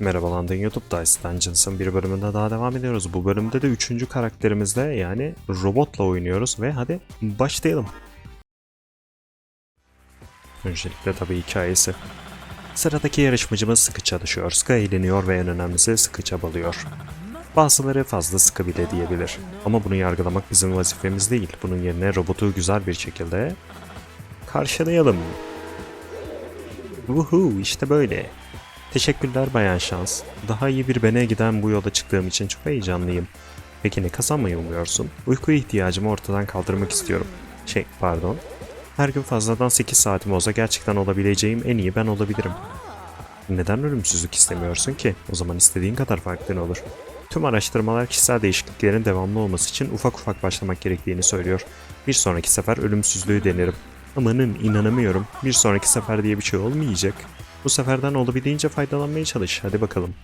Merhaba London YouTube Dice Dungeons'ın bir bölümünde daha devam ediyoruz. Bu bölümde de üçüncü karakterimizle yani robotla oynuyoruz ve hadi başlayalım. Öncelikle tabii hikayesi. Sıradaki yarışmacımız sıkı çalışıyor, sıkı eğleniyor ve en önemlisi sıkı çabalıyor. Bazıları fazla sıkı bile diyebilir. Ama bunu yargılamak bizim vazifemiz değil. Bunun yerine robotu güzel bir şekilde karşılayalım. Woohoo işte böyle. Teşekkürler Bayan Şans. Daha iyi bir bene giden bu yola çıktığım için çok heyecanlıyım. Peki ne kazanmayı umuyorsun? Uyku ihtiyacımı ortadan kaldırmak istiyorum. Şey, pardon. Her gün fazladan 8 saatim olsa gerçekten olabileceğim en iyi ben olabilirim. Neden ölümsüzlük istemiyorsun ki? O zaman istediğin kadar farklı olur. Tüm araştırmalar kişisel değişikliklerin devamlı olması için ufak ufak başlamak gerektiğini söylüyor. Bir sonraki sefer ölümsüzlüğü denerim. Amanın inanamıyorum. Bir sonraki sefer diye bir şey olmayacak. Bu seferden olabildiğince faydalanmaya çalış. Hadi bakalım.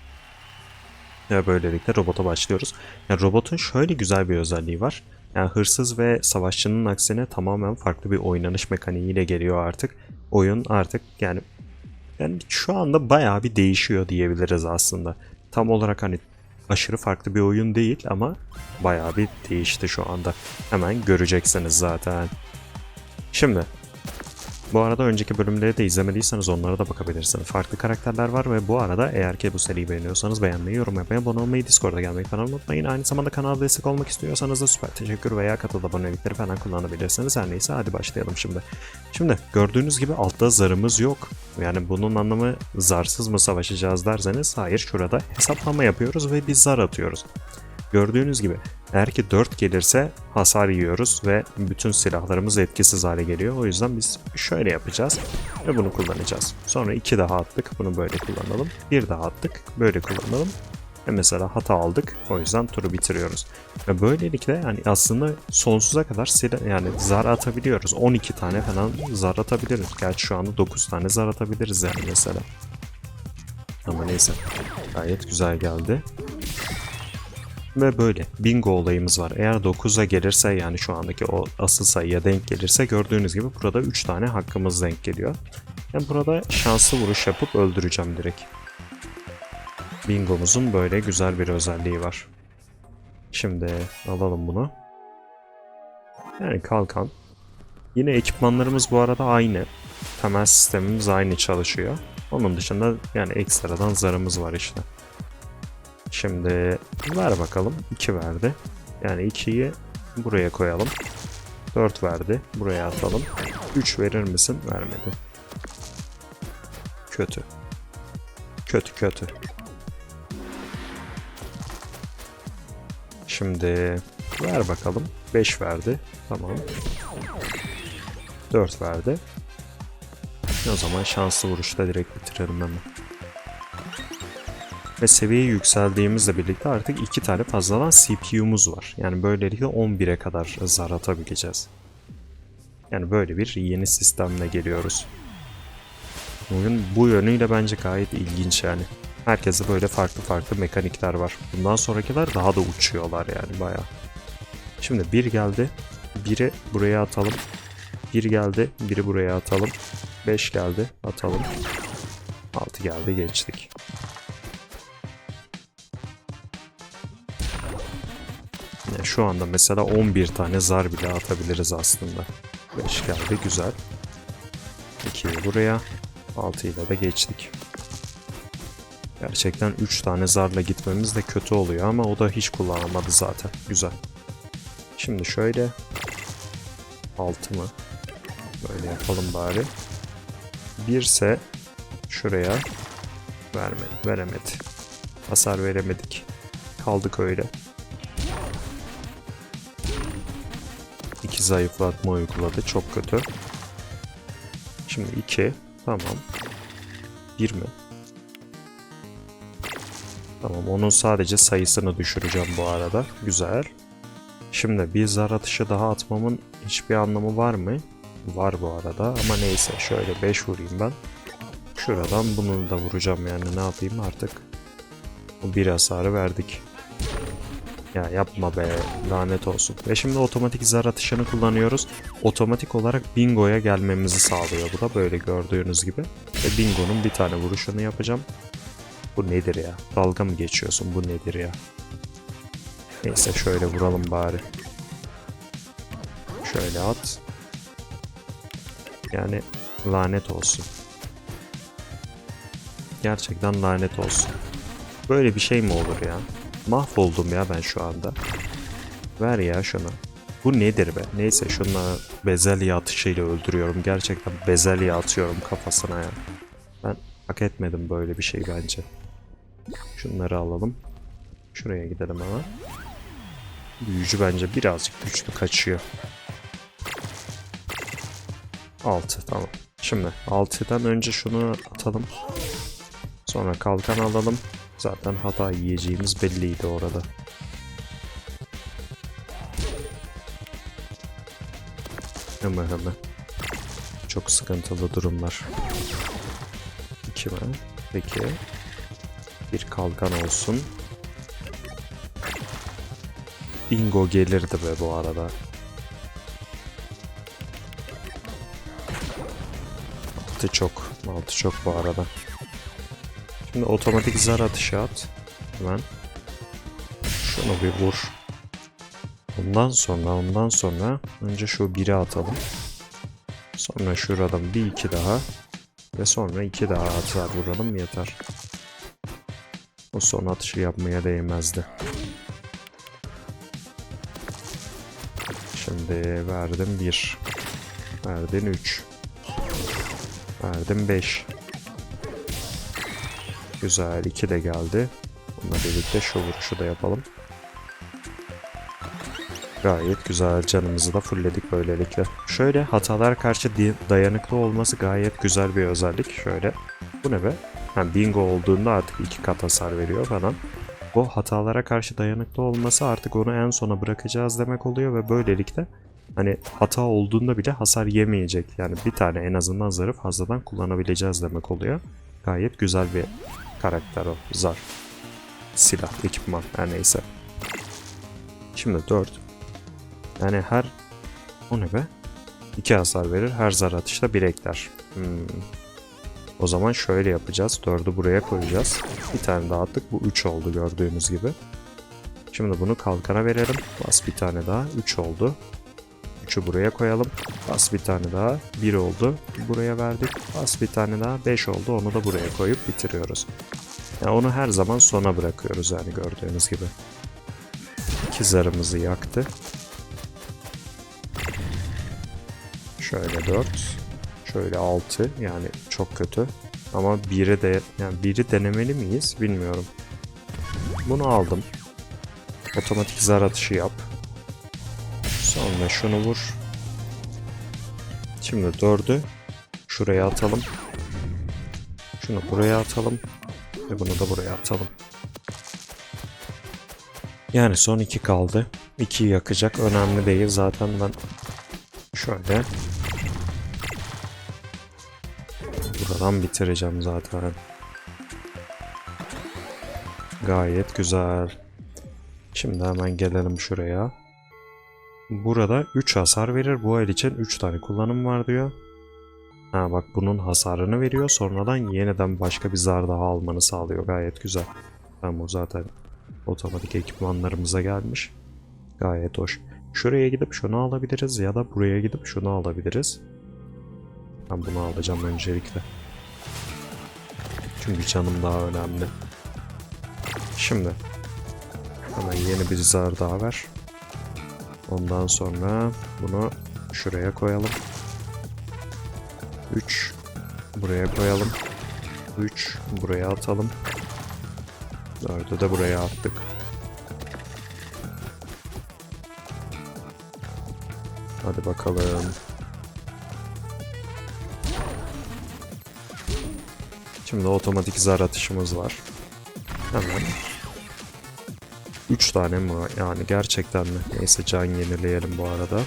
Ya böylelikle robota başlıyoruz. Yani robotun şöyle güzel bir özelliği var. Yani hırsız ve savaşçının aksine tamamen farklı bir oynanış mekaniğiyle geliyor artık. Oyun artık yani yani şu anda bayağı bir değişiyor diyebiliriz aslında. Tam olarak hani aşırı farklı bir oyun değil ama bayağı bir değişti şu anda. Hemen göreceksiniz zaten. Şimdi bu arada önceki bölümleri de izlemediyseniz onlara da bakabilirsiniz. Farklı karakterler var ve bu arada eğer ki bu seriyi beğeniyorsanız beğenmeyi, yorum yapmayı, abone olmayı, Discord'a gelmeyi falan unutmayın. Aynı zamanda kanala destek olmak istiyorsanız da süper teşekkür veya katıl abonelikleri falan kullanabilirsiniz. Her neyse hadi başlayalım şimdi. Şimdi gördüğünüz gibi altta zarımız yok. Yani bunun anlamı zarsız mı savaşacağız derseniz hayır şurada hesaplama yapıyoruz ve biz zar atıyoruz. Gördüğünüz gibi eğer ki 4 gelirse hasar yiyoruz ve bütün silahlarımız etkisiz hale geliyor. O yüzden biz şöyle yapacağız ve bunu kullanacağız. Sonra 2 daha attık. Bunu böyle kullanalım. 1 daha attık. Böyle kullanalım. Ve mesela hata aldık. O yüzden turu bitiriyoruz. Ve böylelikle yani aslında sonsuza kadar silah yani zar atabiliyoruz. 12 tane falan zar atabiliriz. Gerçi şu anda 9 tane zar atabiliriz yani mesela. Ama neyse. Gayet güzel geldi. Ve böyle bingo olayımız var. Eğer 9'a gelirse yani şu andaki o asıl sayıya denk gelirse gördüğünüz gibi burada 3 tane hakkımız denk geliyor. Ben burada şanslı vuruş yapıp öldüreceğim direkt. Bingomuzun böyle güzel bir özelliği var. Şimdi alalım bunu. Yani kalkan. Yine ekipmanlarımız bu arada aynı. Temel sistemimiz aynı çalışıyor. Onun dışında yani ekstradan zarımız var işte. Şimdi ver bakalım. 2 verdi. Yani 2'yi buraya koyalım. 4 verdi. Buraya atalım. 3 verir misin? Vermedi. Kötü. Kötü kötü. Şimdi ver bakalım. 5 verdi. Tamam. 4 verdi. O zaman şanslı vuruşla direkt bitirelim hemen. Ve seviye yükseldiğimizle birlikte artık iki tane fazladan CPU'muz var. Yani böylelikle 11'e kadar zar atabileceğiz. Yani böyle bir yeni sistemle geliyoruz. Oyun bu yönüyle bence gayet ilginç yani. Herkese böyle farklı farklı mekanikler var. Bundan sonrakiler daha da uçuyorlar yani bayağı. Şimdi bir geldi. Biri buraya atalım. Bir geldi. Biri buraya atalım. 5 geldi. Atalım. 6 geldi. Geçtik. Şu anda mesela 11 tane zar bile atabiliriz aslında. 5 geldi güzel. 2'yi buraya. 6 ile de geçtik. Gerçekten 3 tane zarla gitmemiz de kötü oluyor ama o da hiç kullanamadı zaten. Güzel. Şimdi şöyle 6 mı? Böyle yapalım bari. 1 ise şuraya vermedi, veremedi. Hasar veremedik. Kaldık öyle. Zayıflatma uyguladı. Çok kötü. Şimdi 2. Tamam. 1 mi? Tamam onun sadece sayısını düşüreceğim bu arada. Güzel. Şimdi bir zar atışı daha atmamın hiçbir anlamı var mı? Var bu arada ama neyse şöyle 5 vurayım ben. Şuradan bunu da vuracağım yani ne yapayım artık. Bu bir hasarı verdik. Ya yapma be lanet olsun. Ve şimdi otomatik zar atışını kullanıyoruz. Otomatik olarak bingoya gelmemizi sağlıyor bu da böyle gördüğünüz gibi. Ve bingonun bir tane vuruşunu yapacağım. Bu nedir ya? Dalga mı geçiyorsun? Bu nedir ya? Neyse şöyle vuralım bari. Şöyle at. Yani lanet olsun. Gerçekten lanet olsun. Böyle bir şey mi olur ya? Mahvoldum ya ben şu anda. Ver ya şunu. Bu nedir be? Neyse şunla bezelye atışıyla öldürüyorum. Gerçekten bezelye atıyorum kafasına ya. Ben hak etmedim böyle bir şey bence. Şunları alalım. Şuraya gidelim hemen. Büyücü bence birazcık güçlü kaçıyor. 6 tamam. Şimdi 6'dan önce şunu atalım. Sonra kalkan alalım. Zaten hata yiyeceğimiz belliydi orada. Hemen hemen. Çok sıkıntılı durumlar. İki mi? Peki. Bir kalkan olsun. Bingo gelirdi be bu arada. Altı çok. Altı çok bu arada. Şimdi otomatik zar atışı at. Hemen. Şunu bir vur. Ondan sonra ondan sonra önce şu biri atalım. Sonra şuradan bir iki daha. Ve sonra iki daha atar vuralım yeter. O son atışı yapmaya değmezdi. Şimdi verdim 1. Verdin 3. Verdim 5. Güzel 2 de geldi. Bununla birlikte şu vuruşu da yapalım. Gayet güzel canımızı da fullledik böylelikle. Şöyle hatalar karşı dayanıklı olması gayet güzel bir özellik. Şöyle bu ne be? Ha, bingo olduğunda artık iki kat hasar veriyor falan. Bu hatalara karşı dayanıklı olması artık onu en sona bırakacağız demek oluyor ve böylelikle hani hata olduğunda bile hasar yemeyecek. Yani bir tane en azından zarı fazladan kullanabileceğiz demek oluyor. Gayet güzel bir karakter o. Zar. Silah, ekipman her neyse. Şimdi 4. Yani her... O ne be? 2 hasar verir. Her zar atışta 1 ekler. Hmm. O zaman şöyle yapacağız. 4'ü buraya koyacağız. Bir tane daha attık. Bu 3 oldu gördüğünüz gibi. Şimdi bunu kalkana verelim. Bas bir tane daha. 3 oldu. 3'ü buraya koyalım. Bas bir tane daha. 1 oldu. Buraya verdik. Bas bir tane daha. 5 oldu. Onu da buraya koyup bitiriyoruz. Yani onu her zaman sona bırakıyoruz yani gördüğünüz gibi. İki zarımızı yaktı. Şöyle 4. Şöyle 6. Yani çok kötü. Ama biri de yani biri denemeli miyiz bilmiyorum. Bunu aldım. Otomatik zar atışı yap. Sonra şunu vur. Şimdi 4'ü şuraya atalım. Şunu buraya atalım. Ve bunu da buraya atalım. Yani son iki kaldı. 2'yi yakacak. Önemli değil. Zaten ben şöyle buradan bitireceğim zaten. Gayet güzel. Şimdi hemen gelelim şuraya. Burada 3 hasar verir. Bu el için 3 tane kullanım var diyor. Ha bak bunun hasarını veriyor. Sonradan yeniden başka bir zar daha almanı sağlıyor. Gayet güzel. Tamam o zaten otomatik ekipmanlarımıza gelmiş. Gayet hoş. Şuraya gidip şunu alabiliriz ya da buraya gidip şunu alabiliriz. Ben bunu alacağım öncelikle. Çünkü canım daha önemli. Şimdi hemen yeni bir zar daha ver. Ondan sonra bunu şuraya koyalım. 3 buraya koyalım. 3 buraya atalım. 4'ü de buraya attık. Hadi bakalım. Şimdi otomatik zar atışımız var. Hemen. 3 tane mi? Yani gerçekten mi? Neyse can yenileyelim bu arada.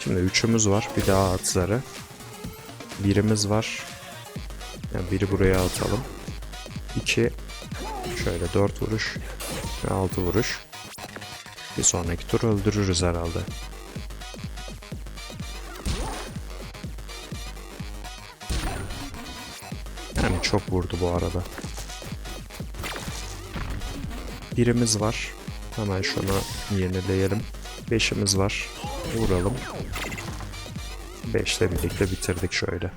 Şimdi üçümüz var. Bir daha at zarı. Birimiz var. Yani biri buraya atalım. 2 şöyle 4 vuruş ve 6 vuruş. Bir sonraki tur öldürürüz herhalde. Yani çok vurdu bu arada. Birimiz var. Hemen şunu yenileyelim. Beşimiz var. Vuralım. Beşle birlikte bitirdik şöyle.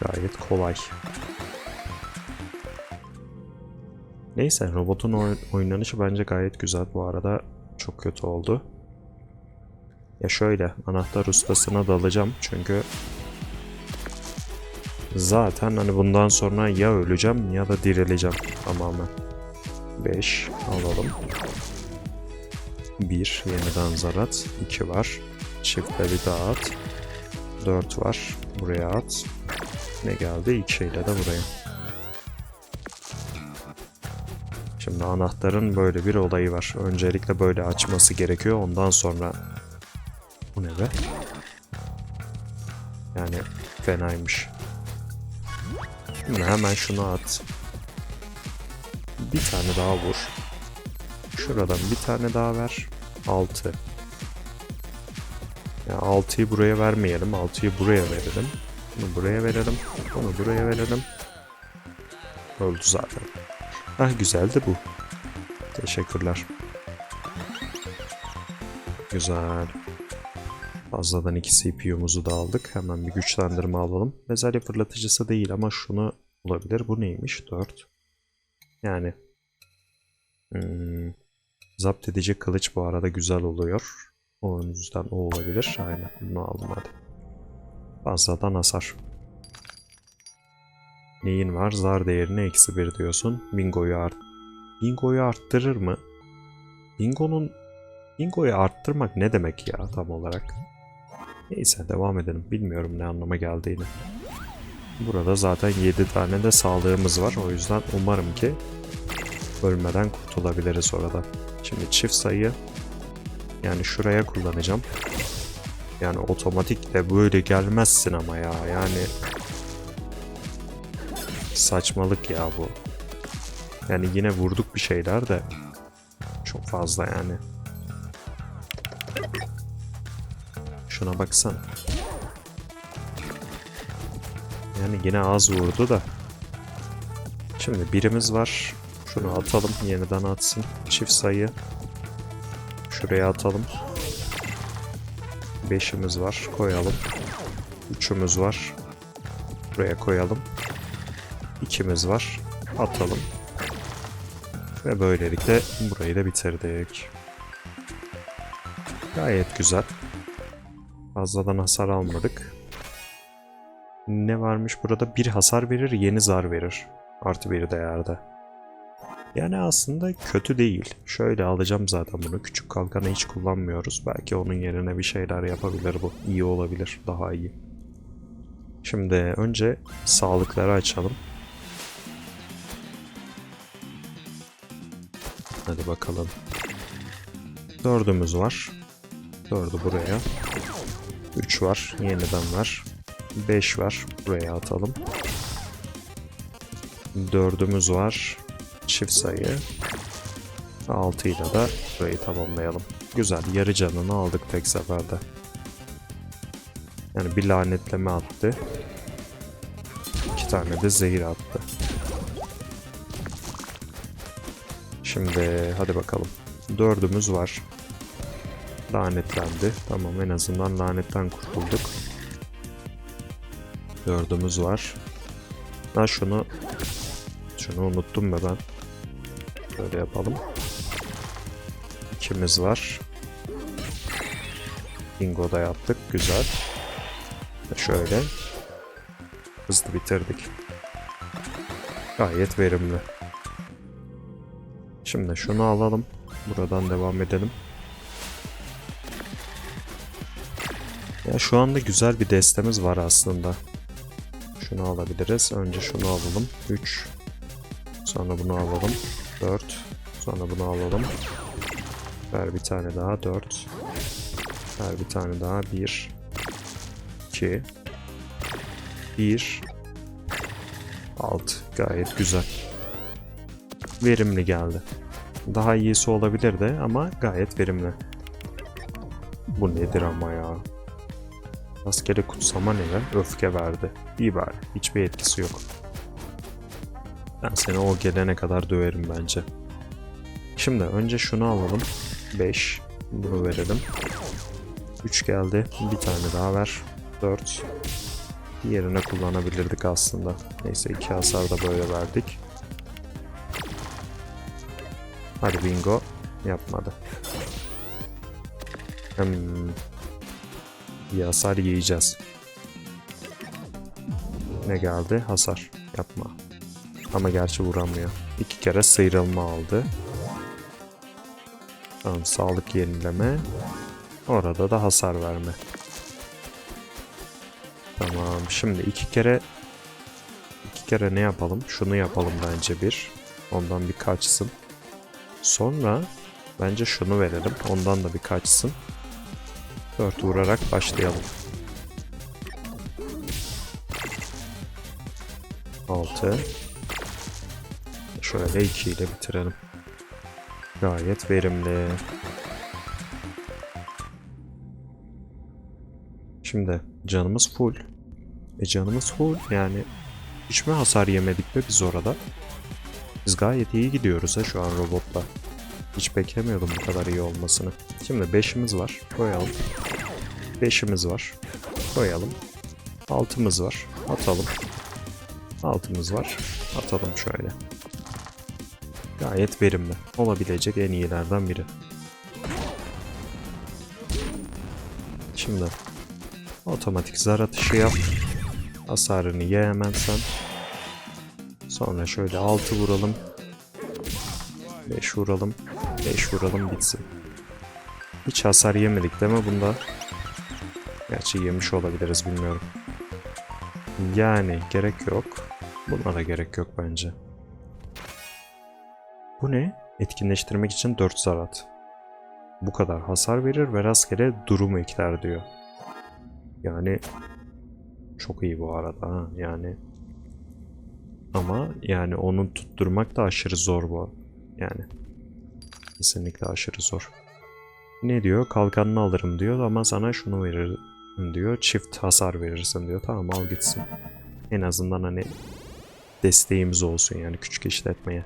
Gayet kolay. Neyse robotun oy- oynanışı bence gayet güzel. Bu arada çok kötü oldu. Ya şöyle anahtar ustasına dalacağım çünkü zaten hani bundan sonra ya öleceğim ya da dirileceğim tamamen. 5 alalım. 1 yeniden zarat. 2 var. Çiftle bir daha at. 4 var. Buraya at. Ne geldi? 2 ile de buraya. Şimdi anahtarın böyle bir olayı var. Öncelikle böyle açması gerekiyor. Ondan sonra... Bu ne be? Yani fenaymış. Şimdi hemen şunu at. Bir tane daha vur. Şuradan bir tane daha ver. 6. Ya 6'yı buraya vermeyelim. 6'yı buraya verelim. Bunu buraya verelim. Bunu buraya verelim. Öldü zaten. Ah güzeldi bu. Teşekkürler. Güzel. Fazladan iki CPU'muzu da aldık. Hemen bir güçlendirme alalım. Bezelye fırlatıcısı değil ama şunu olabilir. Bu neymiş? 4. Yani hmm, zapt edici kılıç bu arada güzel oluyor. O yüzden o olabilir. Aynen bunu aldım hadi. Fazladan hasar. Neyin var? Zar değerini eksi bir diyorsun. Bingo'yu art. Bingo'yu arttırır mı? Bingo'nun Bingo'yu arttırmak ne demek ya tam olarak? Neyse devam edelim. Bilmiyorum ne anlama geldiğini. Burada zaten 7 tane de sağlığımız var. O yüzden umarım ki ölmeden kurtulabiliriz orada. Şimdi çift sayı yani şuraya kullanacağım. Yani otomatik de böyle gelmezsin ama ya. Yani saçmalık ya bu. Yani yine vurduk bir şeyler de çok fazla yani. Şuna baksan. Yani yine az vurdu da. Şimdi birimiz var. Şunu atalım. Yeniden atsın. Çift sayı. Şuraya atalım. Beşimiz var. Koyalım. Üçümüz var. Buraya koyalım. İkimiz var. Atalım. Ve böylelikle burayı da bitirdik. Gayet güzel. Fazladan hasar almadık. Ne varmış burada? Bir hasar verir, yeni zar verir. Artı bir değerde. Yani aslında kötü değil. Şöyle alacağım zaten bunu. Küçük kalkanı hiç kullanmıyoruz. Belki onun yerine bir şeyler yapabilir bu. İyi olabilir. Daha iyi. Şimdi önce sağlıkları açalım. Hadi bakalım. Dördümüz var. Dördü buraya. 3 var. Yeniden var. 5 var. Buraya atalım. Dördümüz var. Çift sayı. 6 ile de burayı tamamlayalım. Güzel. Yarı canını aldık tek seferde. Yani bir lanetleme attı. İki tane de zehir attı. Şimdi hadi bakalım. Dördümüz var. Lanetlendi. Tamam en azından lanetten kurtulduk. Dördümüz var. Ha şunu şunu unuttum be ben. Böyle yapalım. İkimiz var. Bingo da yaptık. Güzel. Şöyle. Hızlı bitirdik. Gayet verimli. Şimdi şunu alalım. Buradan devam edelim. Ya şu anda güzel bir destemiz var aslında. Şunu alabiliriz. Önce şunu alalım. 3. Sonra bunu alalım. 4. Sonra bunu alalım. Ver bir tane daha. 4. Ver bir tane daha. 1. 2. 1. 6. Gayet güzel. Verimli geldi. Daha iyisi olabilirdi ama gayet verimli. Bu nedir ama ya? Rastgele kutsama ne ver? Öfke verdi. İyi bari. Hiçbir etkisi yok. Ben seni o gelene kadar döverim bence. Şimdi önce şunu alalım. 5. Bunu verelim. 3 geldi. Bir tane daha ver. 4. Diğerine kullanabilirdik aslında. Neyse iki hasar da böyle verdik. Hadi bingo. Yapmadı. Hmm. Bir hasar yiyeceğiz. Ne geldi? Hasar. Yapma. Ama gerçi vuramıyor. İki kere sıyrılma aldı. Tamam, sağlık yenileme. Orada da hasar verme. Tamam. Şimdi iki kere iki kere ne yapalım? Şunu yapalım bence bir. Ondan bir kaçsın. Sonra bence şunu verelim. Ondan da bir kaçsın. 4 vurarak başlayalım. 6 Şöyle 2 ile bitirelim. Gayet verimli. Şimdi canımız full. E canımız full yani hiç mi hasar yemedik mi biz orada? Biz gayet iyi gidiyoruz ha şu an robotla. Hiç beklemiyordum bu kadar iyi olmasını. Şimdi 5'imiz var. Koyalım. 5'imiz var. Koyalım. 6'mız var. Atalım. 6'mız var. Atalım şöyle. Gayet verimli. Olabilecek en iyilerden biri. Şimdi otomatik zar atışı yap. Hasarını ye hemen sen. Sonra şöyle 6 vuralım. 5 vuralım. 5 vuralım bitsin. Hiç hasar yemedik değil mi bunda? Gerçi yemiş olabiliriz bilmiyorum. Yani gerek yok. Buna da gerek yok bence. Bu ne? Etkinleştirmek için 4 zarat. Bu kadar hasar verir ve rastgele durum ekler diyor. Yani çok iyi bu arada ha yani. Ama yani onu tutturmak da aşırı zor bu. Yani kesinlikle aşırı zor. Ne diyor? Kalkanını alırım diyor ama sana şunu veririm diyor. Çift hasar verirsin diyor. Tamam al gitsin. En azından hani desteğimiz olsun yani küçük işletmeye.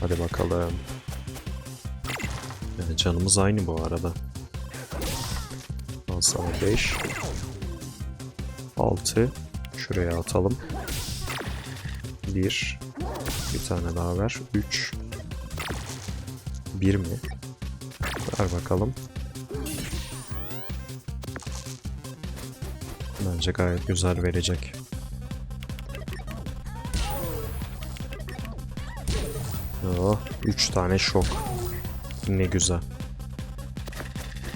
Hadi bakalım. Yani canımız aynı bu arada. Al sana 5. 6. Şuraya atalım. 1. Bir tane daha ver. 3. 1 mi? Ver bakalım. Bence gayet güzel verecek. Oh, 3 tane şok. Ne güzel.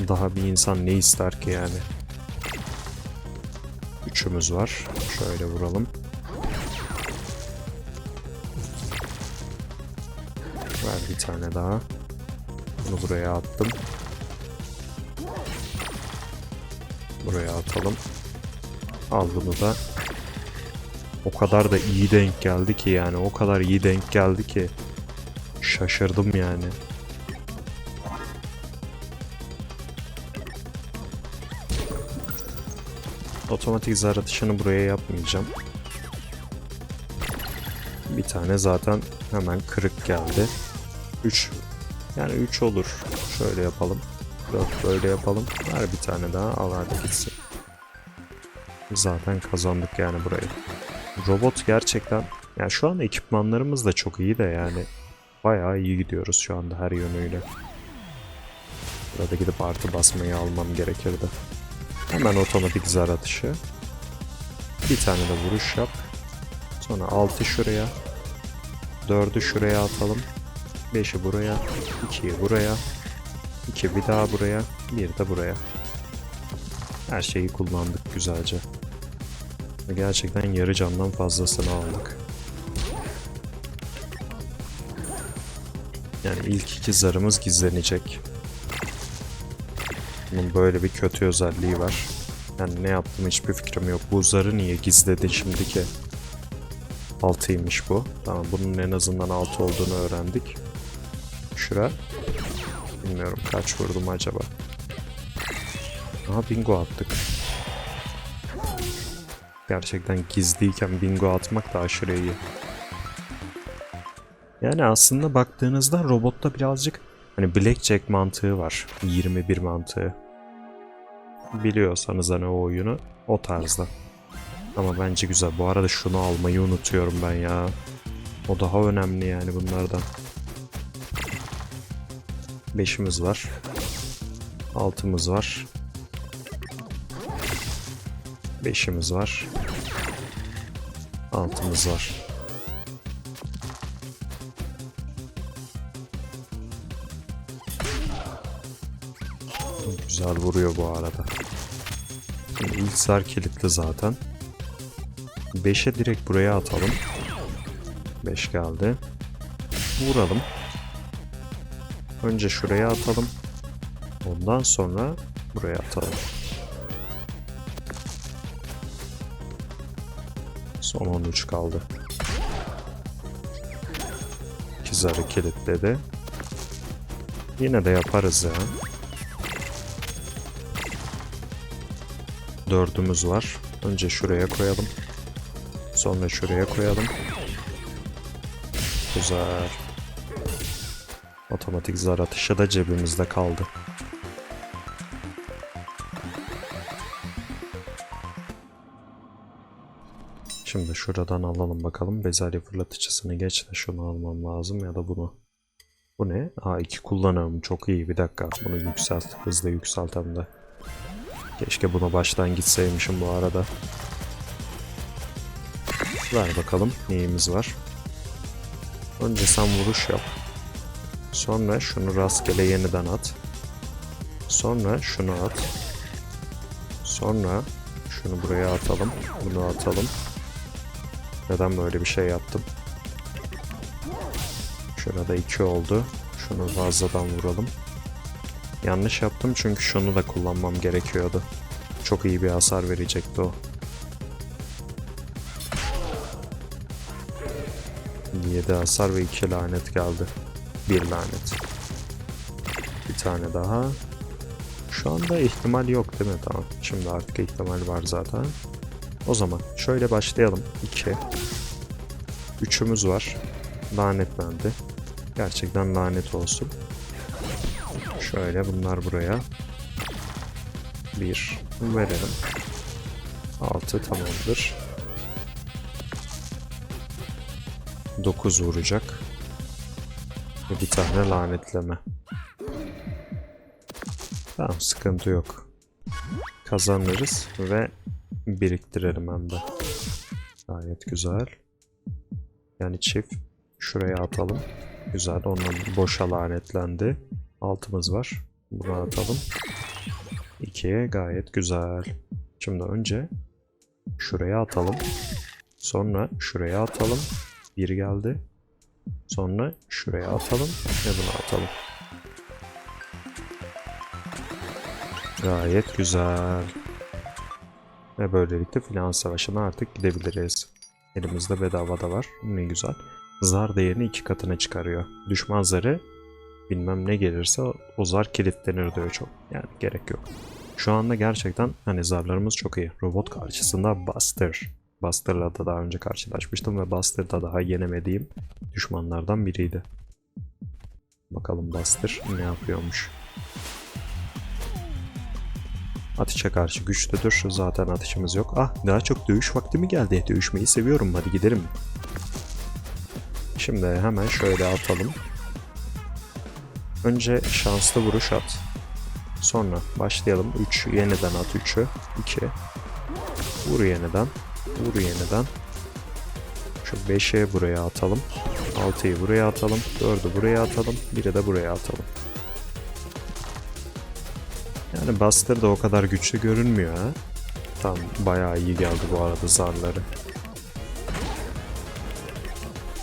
Daha bir insan ne ister ki yani? Üçümüz var. Şöyle vuralım. Ver bir tane daha. Bunu buraya attım. Buraya atalım. Al bunu da. O kadar da iyi denk geldi ki yani. O kadar iyi denk geldi ki. Şaşırdım yani. Otomatik zar atışını buraya yapmayacağım. Bir tane zaten hemen kırık geldi. 3 yani 3 olur. Şöyle yapalım. 4 böyle yapalım. Ver bir tane daha al hadi gitsin. Zaten kazandık yani burayı. Robot gerçekten yani şu an ekipmanlarımız da çok iyi de yani bayağı iyi gidiyoruz şu anda her yönüyle. Burada gidip artı basmayı almam gerekirdi. Hemen otomatik zar atışı. Bir tane de vuruş yap. Sonra 6 şuraya. 4'ü şuraya atalım. 5'i buraya. 2'yi buraya. 2 bir daha buraya. 1 de buraya. Her şeyi kullandık güzelce. Gerçekten yarı candan fazlasını aldık. Yani ilk iki zarımız gizlenecek. Bunun böyle bir kötü özelliği var. Yani ne yaptım hiçbir fikrim yok. Bu zarı niye gizledin şimdi ki? 6'ymış bu. Tamam bunun en azından 6 olduğunu öğrendik. Şura. Bilmiyorum kaç vurdum acaba. Aha bingo attık. Gerçekten gizliyken bingo atmak da aşırı iyi. Yani aslında baktığınızda robotta birazcık hani blackjack mantığı var. 21 mantığı. Biliyorsanız hani o oyunu o tarzda. Ama bence güzel. Bu arada şunu almayı unutuyorum ben ya. O daha önemli yani bunlardan. Beşimiz var. Altımız var. Beşimiz var. Altımız var. Güzel vuruyor bu arada. Şimdi ilk zar kilitli zaten. 5'e direkt buraya atalım. 5 geldi. Vuralım. Önce şuraya atalım. Ondan sonra buraya atalım. Son 13 kaldı. İki zarı kilitledi. Yine de yaparız ya. Dördümüz var. Önce şuraya koyalım. Sonra şuraya koyalım. Güzel. Otomatik zar atışı da cebimizde kaldı. Şimdi şuradan alalım bakalım. Bezelye fırlatıcısını geç de şunu almam lazım ya da bunu. Bu ne? Aa iki kullanım. Çok iyi. Bir dakika. Bunu yükselt. Hızlı yükselt hem de. Keşke buna baştan gitseymişim bu arada. Ver bakalım neyimiz var. Önce sen vuruş yap. Sonra şunu rastgele yeniden at. Sonra şunu at. Sonra şunu buraya atalım. Bunu atalım. Neden böyle bir şey yaptım? Şurada iki oldu. Şunu fazladan vuralım. Yanlış yaptım çünkü şunu da kullanmam gerekiyordu. Çok iyi bir hasar verecekti o. 7 hasar ve 2 lanet geldi. 1 lanet. Bir tane daha. Şu anda ihtimal yok değil mi? Tamam. Şimdi artık ihtimal var zaten. O zaman şöyle başlayalım. 2. Üçümüz var. Lanetlendi. Gerçekten lanet olsun. Şöyle bunlar buraya. Bir verelim. Altı tamamdır. 9 vuracak. Bir tane lanetleme. Tamam sıkıntı yok. Kazanırız ve biriktirelim hem de. Gayet güzel. Yani çift. Şuraya atalım. Güzel. Onun boşa lanetlendi. Altımız var. Bunu atalım. 2'ye gayet güzel. Şimdi önce şuraya atalım. Sonra şuraya atalım. Bir geldi. Sonra şuraya atalım ve bunu atalım. Gayet güzel. Ve böylelikle filan savaşına artık gidebiliriz. Elimizde bedava da var. Ne güzel. Zar değerini iki katına çıkarıyor. Düşman zarı bilmem ne gelirse o zar kilitlenir diyor çok. Yani gerek yok. Şu anda gerçekten hani zarlarımız çok iyi. Robot karşısında Buster. Buster'la da daha önce karşılaşmıştım ve Buster'da daha yenemediğim düşmanlardan biriydi. Bakalım Buster ne yapıyormuş. Ateşe karşı güçlüdür. Zaten ateşimiz yok. Ah daha çok dövüş vakti mi geldi? Dövüşmeyi seviyorum. Hadi gidelim. Şimdi hemen şöyle atalım. Önce şanslı vuruş at. Sonra başlayalım. 3 yeniden at 3'ü. 2 Vur yeniden. Vur yeniden. Şu 5'i buraya atalım. 6'yı buraya atalım. 4'ü buraya atalım. 1'i de buraya atalım. Yani Buster da o kadar güçlü görünmüyor ha. Tam bayağı iyi geldi bu arada zarları.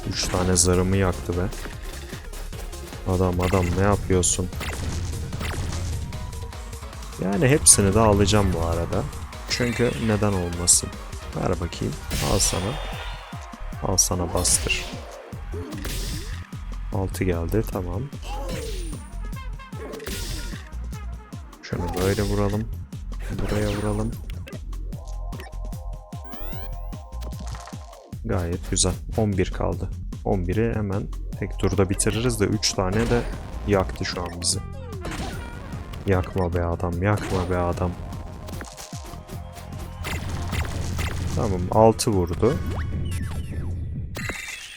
3 tane zarımı yaktı be. Adam adam ne yapıyorsun? Yani hepsini de alacağım bu arada. Çünkü neden olmasın? Ver bakayım. Al sana. Al sana bastır. 6 geldi. Tamam. Şunu böyle vuralım. Buraya vuralım. Gayet güzel. 11 kaldı. 11'i hemen Tek turda bitiririz de 3 tane de yaktı şu an bizi. Yakma be adam, yakma be adam. Tamam 6 vurdu.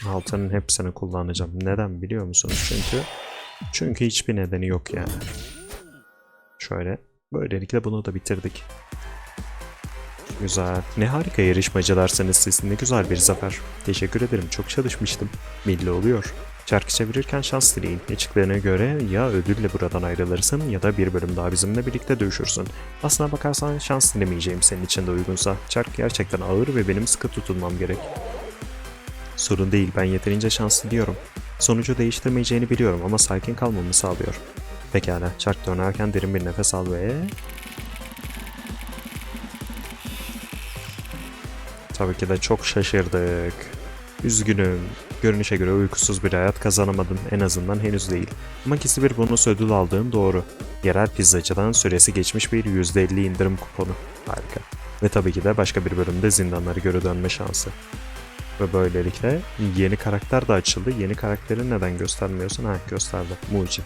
Altının hepsini kullanacağım. Neden biliyor musunuz? Çünkü çünkü hiçbir nedeni yok yani. Şöyle. Böylelikle bunu da bitirdik. Güzel. Ne harika yarışmacılarsınız siz. Ne güzel bir zafer. Teşekkür ederim. Çok çalışmıştım. Belli oluyor. Çarkı çevirirken şans dileyin. Açıklarına göre ya ödülle buradan ayrılırsın ya da bir bölüm daha bizimle birlikte dövüşürsün. Aslına bakarsan şans dilemeyeceğim senin için de uygunsa. Çark gerçekten ağır ve benim sıkı tutulmam gerek. Sorun değil ben yeterince şanslı diyorum. Sonucu değiştirmeyeceğini biliyorum ama sakin kalmamı sağlıyor. Pekala, çark dönerken derin bir nefes al ve... Tabii ki de çok şaşırdık. Üzgünüm. Görünüşe göre uykusuz bir hayat kazanamadım. En azından henüz değil. Ama gizli bir bonus ödül aldığım doğru. Yerel pizzacıdan süresi geçmiş bir %50 indirim kuponu. Harika. Ve tabii ki de başka bir bölümde zindanlara göre dönme şansı. Ve böylelikle yeni karakter de açıldı. Yeni karakteri neden göstermiyorsun? Ha gösterdi. Mucit.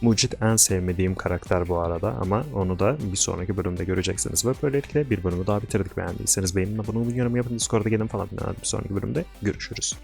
Mucit en sevmediğim karakter bu arada ama onu da bir sonraki bölümde göreceksiniz. Ve böylelikle bir bölümü daha bitirdik beğendiyseniz beğenin, abone olun, yorum yapın, Discord'a gelin falan. Bir sonraki bölümde görüşürüz.